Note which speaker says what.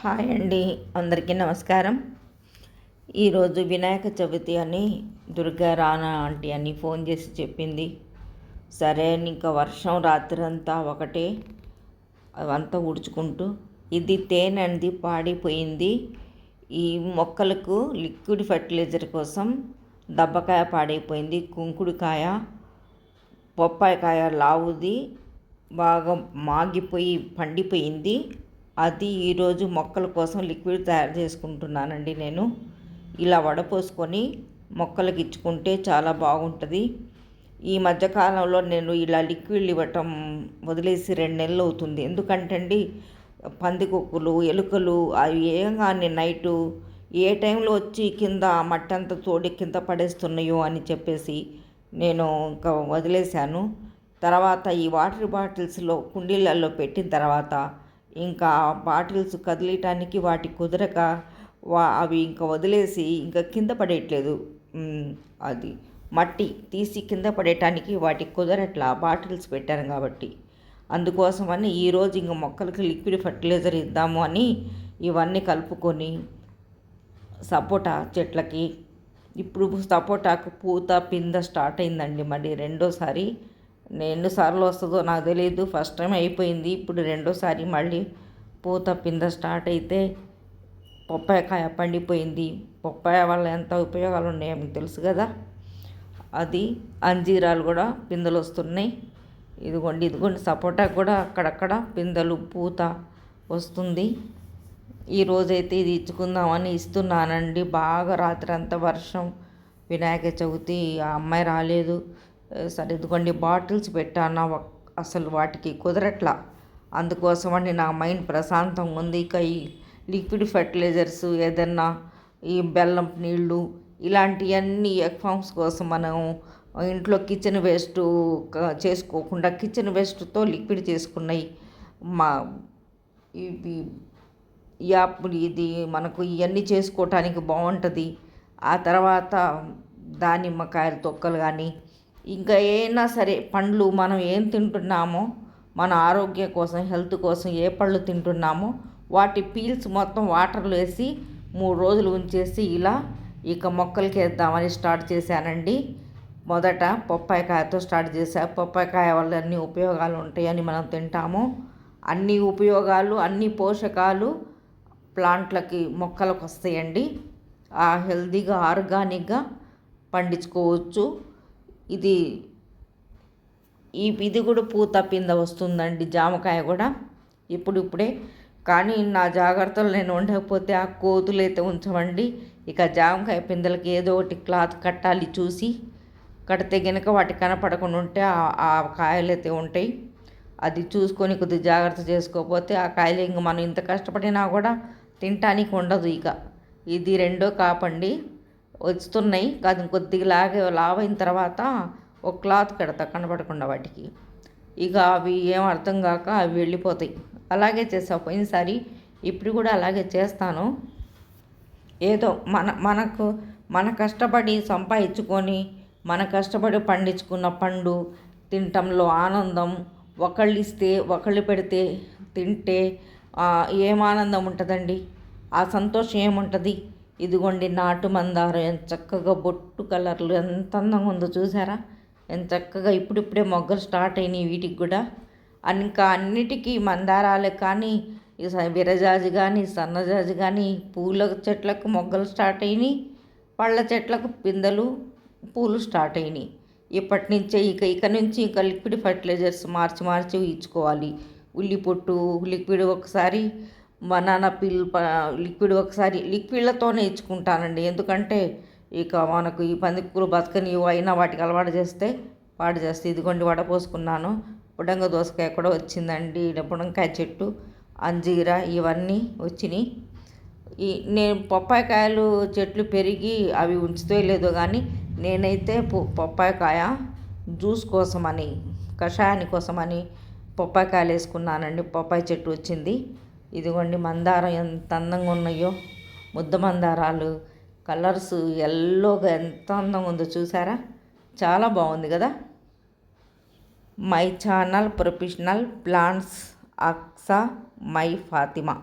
Speaker 1: Hi అండి అందరికీ నమస్కారం. ఈరోజు వినాయక చవితి అని దుర్గా రానా ఆంటీ అని ఫోన్ చేసి చెప్పింది. సరే ఇంకా వర్షం రాత్రి అంతా ఒకటే అవంతా ఉడుచుకుంటూ ఇది తేనె అనేది పాడిపోయింది. ఈ మొక్కలకు లిక్విడ్ ఫర్టిలైజర్ కోసం దబ్బకాయ పాడైపోయింది కుంకుడుకాయ బొప్పాయికాయ లావుది బాగా మాగిపోయి పండిపోయింది. అది ఈరోజు మొక్కల కోసం లిక్విడ్ తయారు చేసుకుంటున్నానండి నేను. ఇలా వడపోసుకొని మొక్కలకు ఇచ్చుకుంటే చాలా బాగుంటుంది. ఈ మధ్యకాలంలో నేను ఇలా లిక్విడ్ ఇవ్వటం వదిలేసి రెండు నెలలు అవుతుంది. ఎందుకంటే అండి పందికొక్కులు ఎలుకలు అవి ఏం కానీ నైటు ఏ టైంలో వచ్చి కింద మట్టంతా తోడి కింద పడేస్తున్నాయో అని చెప్పేసి నేను ఇంకా వదిలేశాను. తర్వాత ఈ వాటర్ బాటిల్స్లో కుండీలలో పెట్టిన తర్వాత ఇంకా బాటిల్స్ కదిలియటానికి వాటి కుదరక వా అవి ఇంకా వదిలేసి ఇంకా కింద పడేయట్లేదు. అది మట్టి తీసి కింద పడేయటానికి వాటికి కుదరట్లా బాటిల్స్ పెట్టాను కాబట్టి. అందుకోసమని ఈరోజు ఇంక మొక్కలకి లిక్విడ్ ఫర్టిలైజర్ ఇద్దాము అని ఇవన్నీ కలుపుకొని సపోటా చెట్లకి. ఇప్పుడు సపోటాకు పూత పింద స్టార్ట్ అయిందండి మళ్ళీ రెండోసారి. ఎన్నిసార్లు వస్తుందో నాకు తెలియదు ఫస్ట్ టైం అయిపోయింది. ఇప్పుడు రెండోసారి మళ్ళీ పూత పింద స్టార్ట్ అయితే పప్పాయకాయ పండిపోయింది. పప్పాయ వల్ల ఎంత ఉపయోగాలు ఉన్నాయో మీకు తెలుసు కదా? అది అంజీరాలు కూడా పిందెలు వస్తున్నాయి. ఇదిగోండి ఇదిగోండి. సపోటా కూడా అక్కడక్కడ పిందెలు పూత వస్తుంది. ఈరోజైతే ఇది ఇచ్చుకుందామని ఇస్తున్నానండి. బాగా రాత్రి అంతా వర్షం. వినాయక చవితి ఆ అమ్మాయి రాలేదు. సరిదిగోండి బాటిల్స్ పెట్టాను అసలు వాటికి కుదరట్లా. అందుకోసమని నా మైండ్ ప్రశాంతంగా ఉంది. ఇక ఈ లిక్విడ్ ఫెర్టిలైజర్స్ ఏదన్నా ఈ బెల్లం నీళ్ళు ఇలాంటివన్నీ ఎగ్ ఫామ్స్ కోసం మనం ఇంట్లో కిచెన్ వేస్ట్ చేసుకోకుండా కిచెన్ వేస్ట్తో లిక్విడ్ చేసుకున్నాయి. మా ఇవి యాప్ ఇది మనకు ఇవన్నీ చేసుకోవటానికి బాగుంటుంది. ఆ తర్వాత దానిమ్మకాయల తొక్కలు కానీ ఇంకా ఏమైనా సరే పండ్లు మనం ఏం తింటున్నామో మన ఆరోగ్యం కోసం హెల్త్ కోసం ఏ పళ్ళు తింటున్నామో వాటి పీల్స్ మొత్తం వాటర్లో వేసి మూడు రోజులు ఉంచేసి ఇలా ఇక మొక్కలకి వేద్దామని స్టార్ట్ చేశానండి. మొదట పప్పాయికాయతో స్టార్ట్ చేశా. పప్పాయికాయ వల్ల అన్ని ఉపయోగాలు ఉంటాయని మనం తింటాము. అన్ని ఉపయోగాలు అన్ని పోషకాలు ప్లాంట్లకి మొక్కలకు వస్తాయండి. ఆ హెల్తీగా ఆర్గానిక్గా పండించుకోవచ్చు. ఇది ఈ ఇది కూడా పూత పింద వస్తుందండి జామకాయ కూడా. ఇప్పుడు ఇప్పుడే. కానీ నా జాగ్రత్తలు నేను ఉండకపోతే ఆ కోతులు అయితే ఉంచమండి ఇక జామకాయ పిందెలకి ఏదో ఒకటి క్లాత్ కట్టాలి చూసి. కడితే గనక వాటి కనపడకుండా ఉంటే ఆ కాయలు అయితే ఉంటాయి. అది చూసుకొని కొద్దిగా జాగ్రత్త చేసుకోకపోతే ఆ కాయలు ఇంక మనం ఇంత కష్టపడినా కూడా తినటానికి ఉండదు ఇక. ఇది రెండో కాపండి. వస్తున్నాయి కాదు కొద్దిగా లాగే లావైన తర్వాత ఒక క్లాత్ కడతా కనబడకుండా వాటికి. ఇక అవి ఏం అర్థం కాక అవి వెళ్ళిపోతాయి. అలాగే చేసా. పోయినసారి ఇప్పుడు కూడా అలాగే చేస్తాను. ఏదో మన మనకు మన కష్టపడి సంపాదించుకొని మన కష్టపడి పండించుకున్న పండు తినటంలో ఆనందం. ఒకళ్ళు ఇస్తే ఒకళ్ళు పెడితే తింటే ఏం ఆనందం ఉంటుందండి? ఆ సంతోషం ఏముంటుంది? ఇదిగోండి నాటు మందారం ఎంత చక్కగా బొట్టు కలర్లు ఎంత అందంగా ఉందో చూసారా? ఎంత చక్కగా ఇప్పుడిప్పుడే మొగ్గలు స్టార్ట్ అయినాయి వీటికి కూడా. ఇంకా అన్నిటికీ మందారాలు కానీ విరజాజు కానీ సన్నజాజు కానీ పూల చెట్లకు మొగ్గలు స్టార్ట్ అయినాయి. పళ్ళ చెట్లకు పిందెలు పూలు స్టార్ట్ అయినాయి. ఇప్పటి నుంచే ఇక ఇక నుంచి ఇక లిక్విడ్ ఫర్టిలైజర్స్ మార్చి మార్చి ఇచ్చుకోవాలి. ఉల్లి పొట్టు లిక్విడ్ ఒకసారి బనానా పిల్ లిక్విడ్ ఒకసారి లిక్విడ్లతోనే ఇచ్చుకుంటానండి. ఎందుకంటే ఇక మనకు ఈ పందికూరు బతకని అయినా వాటికి అలవాటు చేస్తే వాడు చేస్తే. ఇదిగోండి వడపోసుకున్నాను బుడంగ దోసకాయ కూడా వచ్చిందండి. బుడంకాయ చెట్టు అంజీర ఇవన్నీ వచ్చినాయి. ఈ నేను పప్పాయకాయలు చెట్లు పెరిగి అవి ఉంచుతో లేదో కానీ నేనైతే పప్పాయకాయ జ్యూస్ కోసమని కషాయాని కోసమని పప్పాయకాయలు వేసుకున్నానండి పప్పాయ చెట్టు వచ్చింది. ఇదిగోండి మందారం ఎంత అందంగా ఉన్నాయో. ముద్ద మందారాలు కలర్స్ ఎల్లోగా ఎంత అందంగా ఉందో చూసారా? చాలా బాగుంది కదా? My channel professional plants Aqsa my Fatima.